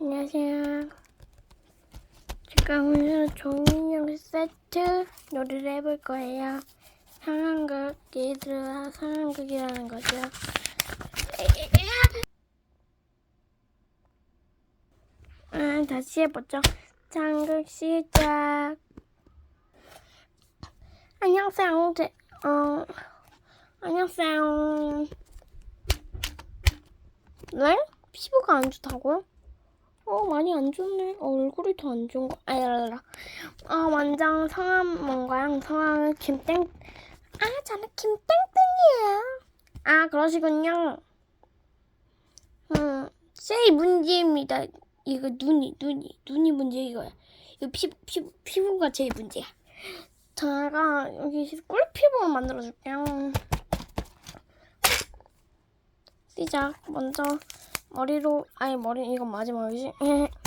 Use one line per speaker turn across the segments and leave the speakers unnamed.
안녕하세요. 제가 오늘 종이형 세트 놀이를 해볼 거예요. 상황극, 얘들아 상황극이라는 거죠. 아, 다시 해보죠. 상극 시작. 안녕하세요. 제, 어, 안녕하세요. 네? 피부가 안 좋다고요? 어, 많이 안 좋네. 어, 얼굴이 더 안 좋은 거. 아야라라. 어, 완전 성함 뭔가요? 성함은 김땡. 아, 저는 김땡땡이에요. 아, 그러시군요. 음, 제 문제입니다. 이거 눈이, 눈이, 눈이 문제 이거야. 이거 피부, 피부, 피부가 제일 문제야. 제가 여기 꿀피부 만들어줄게요. 시작. 먼저 머리로 아니 머리 이건 마지막이지.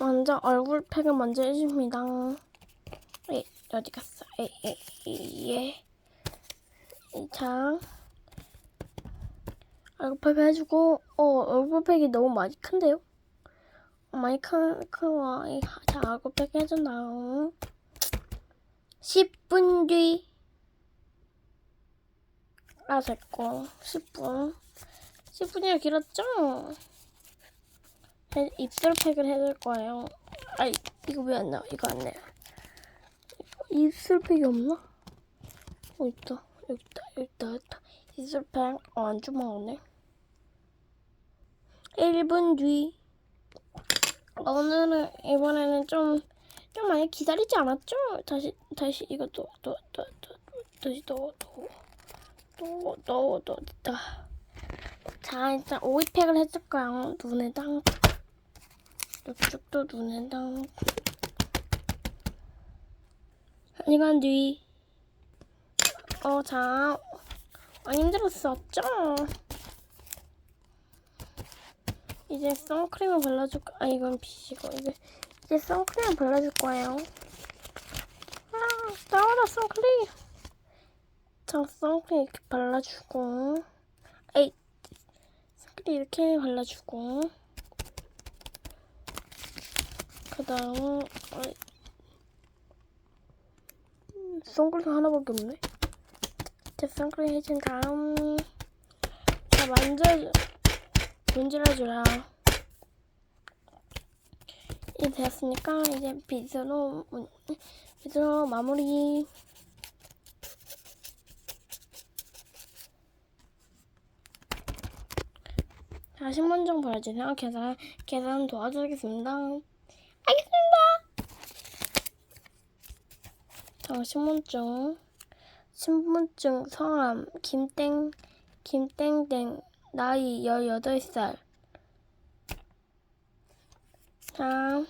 먼저 얼굴 팩을 먼저 해줍니다. 예, 어디 갔어? 예, 예, 예. 자, 얼굴 팩 해주고, 어, 얼굴 팩이 너무 많이 큰데요? 어, 많이 큰, 큰와, 자, 얼굴 팩 해준 다음, 10분 뒤, 아, 됐고, 10분. 10분이나 길었죠? 해- 입술 팩을 해줄 거예요. 아이, 이거 왜 안 나와? 이거 안 나와. 입술 팩이 없나? 어, 있다. 여기 있다. 여기 있다. 있다. 입술 팩. 어, 안 주먹네. 1분 뒤. 오늘은, 이번에는 좀, 좀 많이 기다리지 않았죠? 다시, 다시, 이거 또, 또, 또, 또, 또, 다시 또, 또. 또, 또, 또, 또. 자, 일단 오이팩을 해줄까요? 눈에다. 이쪽도 눈에다. 한 시간 뒤. 어, 자. 많이 힘들었었죠? 이제 선크림을 발라줄 거, 아, 이건 빛이고, 이제, 이제 선크림을 발라줄 거예요. 아, 나와라, 선크림! 자, 선크림 이렇게 발라주고, 에이, 선크림 이렇게 발라주고, 그 다음, 선크림 하나밖에 없네. 자, 선크림 해준 다음, 자, 만져, 문질러주라. 이제 되었으니까, 이제 빗으로, 문- 빗으로 마무리. 자, 신분증 보여주세요. 계산, 계산 도와드리겠습니다. 알겠습니다. 자, 신분증. 신분증 성함 김땡 김땡땡 나이 18살 자,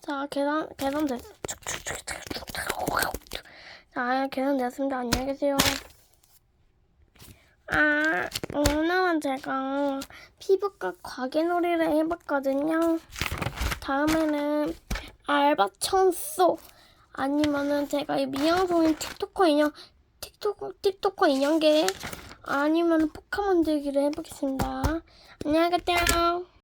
자 계산 계산 됐 자 계산 됐습니다 안녕히 계세요 아 오늘은 제가 피부과 과개놀이를 해봤거든요 다음에는 알바 청소 아니면은 제가 이 미양송인 틱토커 인형 틱톡 틱토커 인형계 아니면 포카 만들기를 해보겠습니다. 안녕히 계세요.